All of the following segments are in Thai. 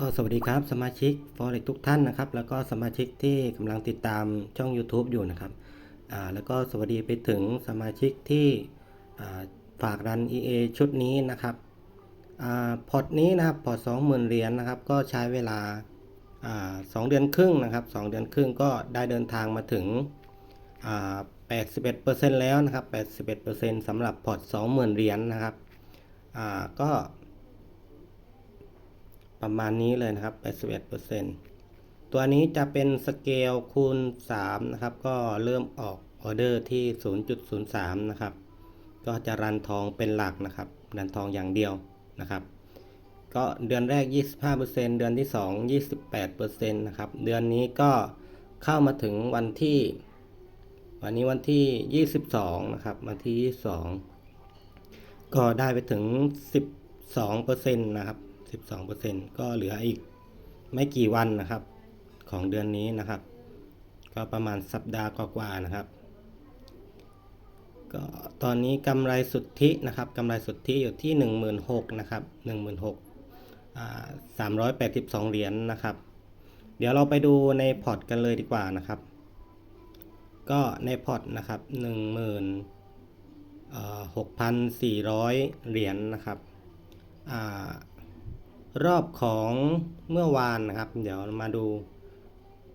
ก็สวัสดีครับสมาชิก Forex ทุกท่านนะครับ แล้วก็สมาชิกที่กำลังติดตามช่อง YouTube อยู่นะครับอ่าแล้วก็สวัสดีไปถึงสมาชิกที่ฝากรัน EA ชุดนี้นะครับอ่าพอร์ตนี้นะครับพอร์ต20,000เหรียญนะครับ ก็ใช้เวลาอ่าสองเดือนครึ่งนะครับสองเดือนครึ่งก็ได้เดินทางมาถึงอ่า81%แล้วนะครับ81%สำหรับพอร์ต20,000เหรียญนะครับอ่าก็ ประมาณนี้เลยนะครับ 81%ตัวนี้จะเป็นสเกลคูณ 3 นะครับ ก็เริ่มออกออเดอร์ที่ 0.03 นะครับ ก็จะรันทองเป็นหลักนะครับ รันทองอย่างเดียวนะครับ ก็เดือนแรก 25%เดือนที่ 2 28%นะครับ เดือนนี้ก็เข้ามาถึงวันที่ วันนี้วันที่ 22 นะครับ วันที่ 22 ก็ได้ไปถึง 12%นะครับ 12%ก็เหลืออีกไม่กี่วันนะครับ ของเดือนนี้นะครับ ก็ประมาณสัปดาห์กว่าๆนะครับ ก็ตอนนี้กำไรสุทธินะครับกำไรสุทธิอยู่ที่ 16,000นะครับ16,000อ่า382 เหรียญนะครับ เดี๋ยวเราไปดูในพอร์ตกันเลยดีกว่านะครับ ก็ในพอร์ตนะครับ10,000เอ่อ6,400 เหรียญนะครับอ่า รอบของเมื่อวานนะครับ เดี๋ยวมาดู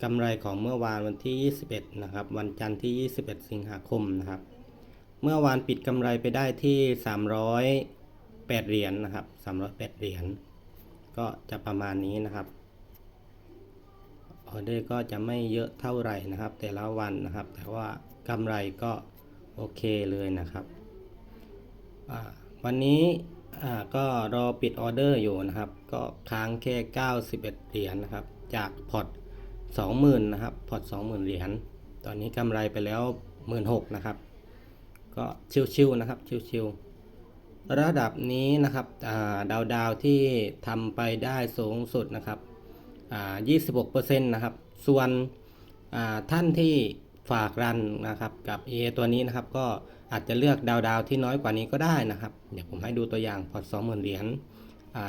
กำไรของเมื่อวานวันที่ 21 นะครับ วันจันทร์ที่ 21 สิงหาคมนะครับ เมื่อวานปิดกำไรไปได้ที่ 308 เหรียญนะครับ 308 เหรียญก็จะประมาณนี้นะครับออเดอร์ก็จะไม่เยอะเท่าไหร่นะครับ แต่ละวันนะครับ แต่ว่ากำไรก็โอเคเลยนะครับ วันนี้ อ่าก็รอปิดออเดอร์อยู่นะครับ ก็ค้างแค่ 91 เหรียญนะครับ จากพอร์ต20,000นะครับพอร์ต20,000 เหรียญตอนนี้กำไรไปแล้ว 16,000นะครับ ก็ชิวๆนะครับชิวๆระดับนี้นะครับดาวดาวที่ทำไปได้สูงสุดนะครับอ่า26%นะครับ ส่วนท่านที่ ฝากรันนะครับกับ EA ตัวนี้นะครับ ก็อาจจะเลือกดาวดาวที่น้อยกว่านี้ก็ได้นะครับ เดี๋ยวผมให้ดูตัวอย่างพอร์ต20,000เหรียญ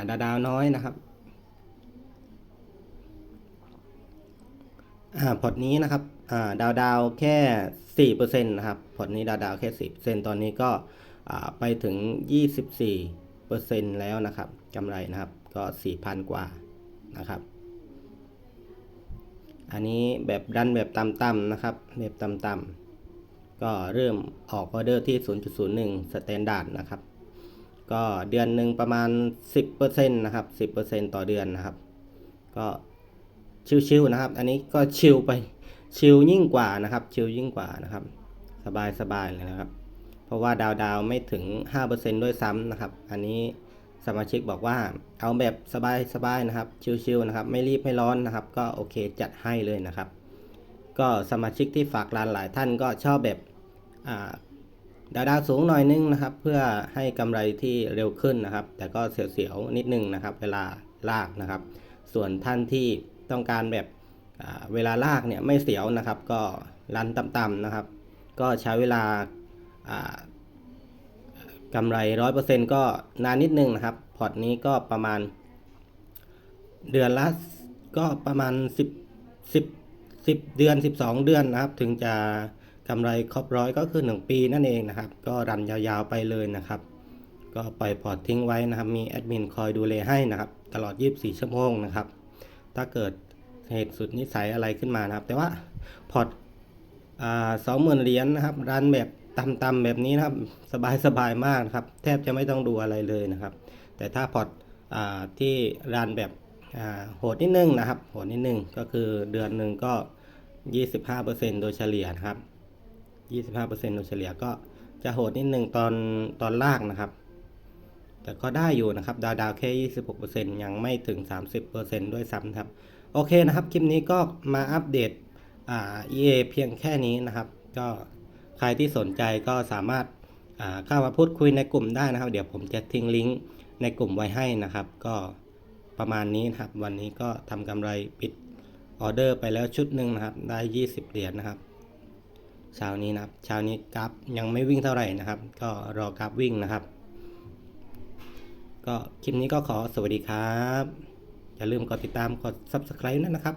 ดาวดาวน้อยนะครับอพอร์ตนี้นะครับดาวดาวแค่4%นะครับพอร์ตนี้ดาวดาวแค่4%ตอนนี้ก็อ่าไปถึง24%แล้วนะครับกำไรนะครับก็4,000กว่านะครับ อันนี้แบบดันแบบต่ำๆนะครับ แบบต่ำๆก็เริ่มออกออเดอร์ที่ 0.01สแตนดาร์ดนะครับ ก็เดือนหนึ่งประมาณ 10%นะครับ 10%ต่อเดือนนะครับ ก็ชิวๆนะครับ อันนี้ก็ชิลไปชิลยิ่งกว่านะครับ ชิลยิ่งกว่านะครับ สบายๆเลยนะครับ เพราะว่าดาวดาวๆไม่ถึง 5%ด้วยซ้ำนะครับ อันนี้ สมาชิกบอกว่าเอาแบบสบายๆนะครับ ชิลๆนะครับ ไม่รีบไม่ร้อนนะครับ ก็โอเคจัดให้เลยนะครับ ก็สมาชิกที่ฝากร้านหลายท่านก็ชอบแบบอ่าดาวดาวสูงหน่อยนึงนะครับ เพื่อให้กำไรที่เร็วขึ้นนะครับ แต่ก็เสียวๆนิดนึงนะครับ เวลาลากนะครับ ส่วนท่านที่ต้องการแบบเวลาลากเนี่ยไม่เสียวนะครับ ก็รันต่ำๆนะครับ ก็ใช้เวลา กำไรร้อยเปอร์เซ็นก็นานนิดนึงนะครับพอร์ตนี้ก็ประมาณ เดือนละก็ประมาณ 10 10 10 เดือน 12 เดือนนะครับ ถึงจะกำไรครบร้อยก็คือ 1 ปีนั่นเองนะครับ ก็รันยาวๆไปเลยนะครับ ก็ปล่อยพอร์ตทิ้งไว้นะครับ มีแอดมินคอยดูแลให้นะครับ ตลอด 24 ชั่วโมงนะครับ ถ้าเกิดเหตุสุดนิสัยอะไรขึ้นมานะครับ แต่ว่าพอร์ตสองหมื่นเหรียญนะครับ รันแบบ ต่ำๆแบบนี้นะครับสบายๆมากนะครับ แทบจะไม่ต้องดูอะไรเลยนะครับ แต่ถ้าพอร์ตที่รันแบบโหดนิดนึงนะครับ โหดนิดนึงก็คือเดือนหนึ่งก็ 25%โดยเฉลี่ยนะครับ 25%โดยเฉลี่ยก็จะโหดนิดนึงตอนตอนลากนะครับ แต่ก็ได้อยู่นะครับ ดาวดาวแค่ 26%ยังไม่ถึง 30%ด้วยซ้ำครับ โอเคนะครับ คลิปนี้ก็มาอัปเดตอ่า EA เพียงแค่นี้นะครับ ก็ ใครที่สนใจก็สามารถเข้ามาพูดคุยในกลุ่มได้นะครับ เดี๋ยวผมจะทิ้งลิงก์ในกลุ่มไว้ให้นะครับ ก็ประมาณนี้นะครับ วันนี้ก็ทำกำไรปิดออเดอร์ไปแล้วชุดหนึ่งนะครับ ได้ 20 เหรียญนะครับเช้านี้นะครับเช้านี้กราฟยังไม่วิ่งเท่าไหร่นะครับ ก็รอกราฟวิ่งนะครับ ก็คลิปนี้ก็ขอสวัสดีครับ อย่าลืมกดติดตามกด subscribe นั่นนะครับ